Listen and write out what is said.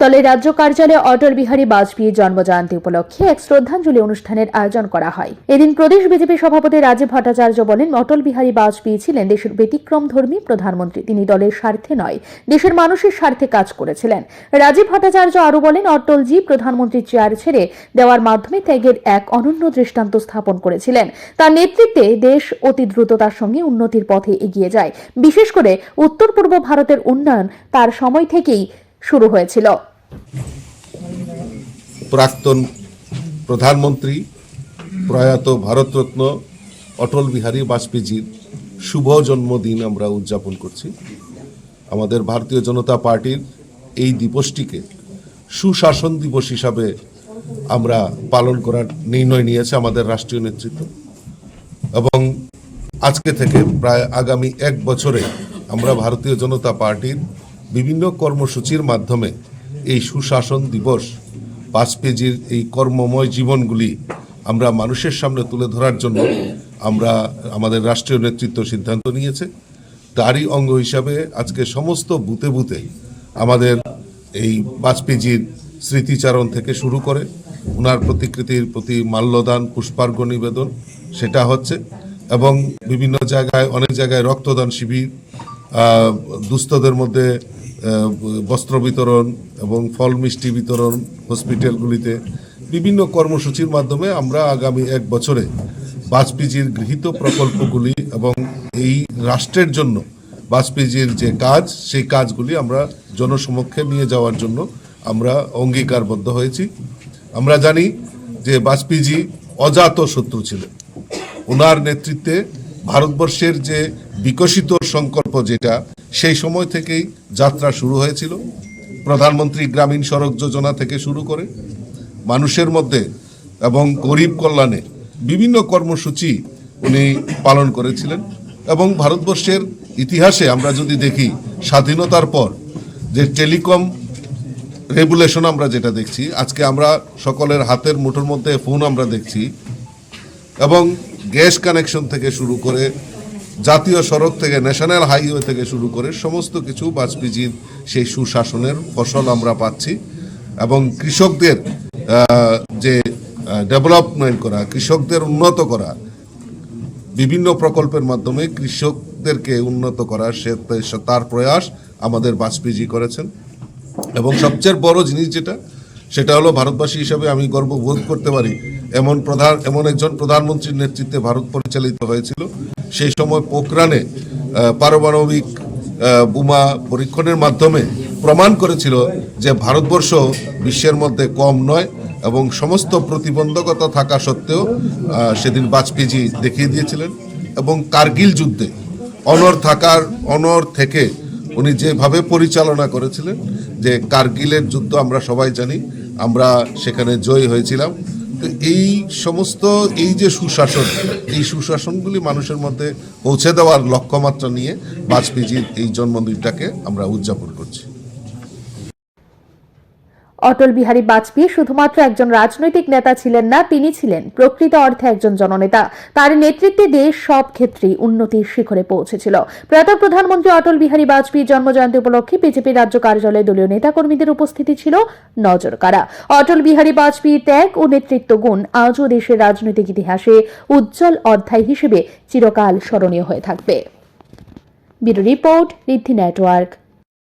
দলের রাজ্য কার্যালয়ে অটল বিহারী বাজপেয়ীর জন্মজয়ন্তী উপলক্ষে এক শ্রদ্ধাঞ্জলি অনুষ্ঠানের আয়োজন করা হয়। এদিন প্রদেশ বিজেপি সভাপতি রাজীব ভট্টাচার্য বলেন, অটল বিহারী বাজপেয়ী ছিলেন দেশের ব্যতিক্রমধর্মী প্রধানমন্ত্রী। তিনি দলের স্বার্থে নয়, দেশের মানুষের স্বার্থে কাজ করেছিলেন। রাজীব ভট্টাচার্য আরও বলেন, অটলজি প্রধানমন্ত্রীর চেয়ার ছেড়ে দেওয়ার মাধ্যমে ত্যাগের এক অনন্য দৃষ্টান্ত স্থাপন করেছিলেন। তার নেতৃত্বে দেশ অতি দ্রুততার সঙ্গে উন্নতির পথে এগিয়ে যায়। বিশেষ করে উত্তর পূর্ব ভারতের উন্নয়ন তার সময় থেকেই শুরু হয়েছিল। প্রাক্তন প্রধানমন্ত্রী প্রয়াত ভারতরত্ন অটল বিহারী বাজপেয়ীজির শুভ জন্মদিন আমরা উদযাপন করছি। আমাদের ভারতীয় জনতা পার্টির এই দিবসটিকে সুশাসন দিবস হিসাবে আমরা পালন করার নির্ণয় নিয়েছে আমাদের রাষ্ট্রীয় নেতৃত্ব। এবং আজকে থেকে প্রায় আগামী এক বছরে আমরা ভারতীয় জনতা পার্টির বিভিন্ন কর্মসূচির মাধ্যমে এই সুশাসন দিবস পাঁচ পেজির এই কর্মময় জীবনগুলি আমরা মানুষের সামনে তুলে ধরার জন্য আমরা আমাদের রাষ্ট্রীয় নেতৃত্ব সিদ্ধান্ত নিয়েছে। তারই অঙ্গ হিসাবে আজকে সমস্ত বুতে বুতে আমাদের এই বাজপেয়ীজির স্মৃতিচারণ থেকে শুরু করে ওনার প্রতিকৃতির প্রতি মাল্যদান, পুষ্পার্ঘ্য নিবেদন, সেটা হচ্ছে এবং বিভিন্ন জায়গায়, অনেক জায়গায় রক্তদান শিবির দুস্থদের মধ্যে বস্ত্র বিতরণ এবং ফল মিষ্টি বিতরণ হসপিটালগুলিতে বিভিন্ন কর্মসূচির মাধ্যমে আমরা আগামী এক বছরে বাজপেয়ীজির গৃহীত প্রকল্পগুলি এবং এই রাষ্ট্রের জন্য বাজপেয়ীজির যে কাজ, সেই কাজগুলি আমরা জনসমক্ষে নিয়ে যাওয়ার জন্য আমরা অঙ্গীকারবদ্ধ হয়েছি। আমরা জানি যে বাজপেয়ীজি অজাত শত্রু ছিলেন। ওনার নেতৃত্বে ভারতবর্ষের যে বিকশিত সংকল্প যেটা, সেই সময় থেকেই যাত্রা শুরু হয়েছিল। প্রধানমন্ত্রী গ্রামীণ সড়ক যোজনা থেকে শুরু করে মানুষের মধ্যে এবং গরিব কল্যাণে বিভিন্ন কর্মসূচি উনি পালন করেছিলেন। এবং ভারতবর্ষের ইতিহাসে আমরা যদি দেখি, স্বাধীনতার পর যে টেলিকম রেগুলেশন আমরা যেটা দেখছি, আজকে আমরা সকলের হাতের মুঠোর মধ্যে ফোন আমরা দেখছি। এবং গ্যাস কানেকশন থেকে শুরু করে জাতীয় সড়ক থেকে, ন্যাশনাল হাইওয়ে থেকে শুরু করে সমস্ত কিছু বাজপেয়ীজির সেই সুশাসনের ফসল আমরা পাচ্ছি। এবং কৃষকদের যে ডেভেলপমেন্ট করা, কৃষকদের উন্নত করা, বিভিন্ন প্রকল্পের মাধ্যমে কৃষকদেরকে উন্নত করা সে, তার প্রয়াস আমাদের বাজপেয়ীজি করেছেন। এবং সবচেয়ে বড় জিনিস যেটা সেটা হলো ভারতবাসী হিসাবে আমি গর্ববোধ করতে পারি। এমন প্রধান, এমন একজন প্রধানমন্ত্রীর নেতৃত্বে ভারত পরিচালিত হয়েছিল। সেই সময় পোখরানে পারমাণবিক বোমা পরীক্ষণের মাধ্যমে প্রমাণ করেছিল যে ভারতবর্ষ বিশ্বের মধ্যে কম নয় এবং সমস্ত প্রতিবন্ধকতা থাকা সত্ত্বেও সেদিন বাজপেয়ীজি দেখিয়ে দিয়েছিলেন এবং কার্গিল যুদ্ধে অনর থাকার অনর থেকে উনি যেভাবে পরিচালনা করেছিলেন যে কার্গিলের যুদ্ধ আমরা সবাই জানি, আমরা সেখানে জয়ী হয়েছিলাম। তো এই সমস্ত, এই যে সুশাসন, এই সুশাসনগুলি মানুষের মধ্যে পৌঁছে দেওয়ার লক্ষ্যমাত্রা নিয়ে বাজপেয়ীজির এই জন্মদিনটাকে আমরা উদযাপন করছি। অটল বিহারী বাজপেয়ী শুধুমাত্র একজন রাজনৈতিক নেতা ছিলেন না, তিনি ছিলেন প্রকৃত অর্থে একজন জননেতা। তার নেতৃত্বে দেশ সব ক্ষেত্রেই উন্নতির শিখরে পৌঁছেছিল। প্রয়াত প্রধানমন্ত্রী অটল বিহারী বাজপেয়ীর জন্মজয়ন্তী উপলক্ষে বিজেপি রাজ্য কার্যালয়ে দলীয় নেতাকর্মীদের উপস্থিতি ছিল নজর কাড়া অটল বিহারী বাজপেয়ীর ত্যাগ ও নেতৃত্ব গুণ আজও দেশের রাজনৈতিক ইতিহাসে উজ্জ্বল অধ্যায় হিসেবে চিরকাল স্মরণীয় হয়ে থাকবে। Bureau report Riddhi network.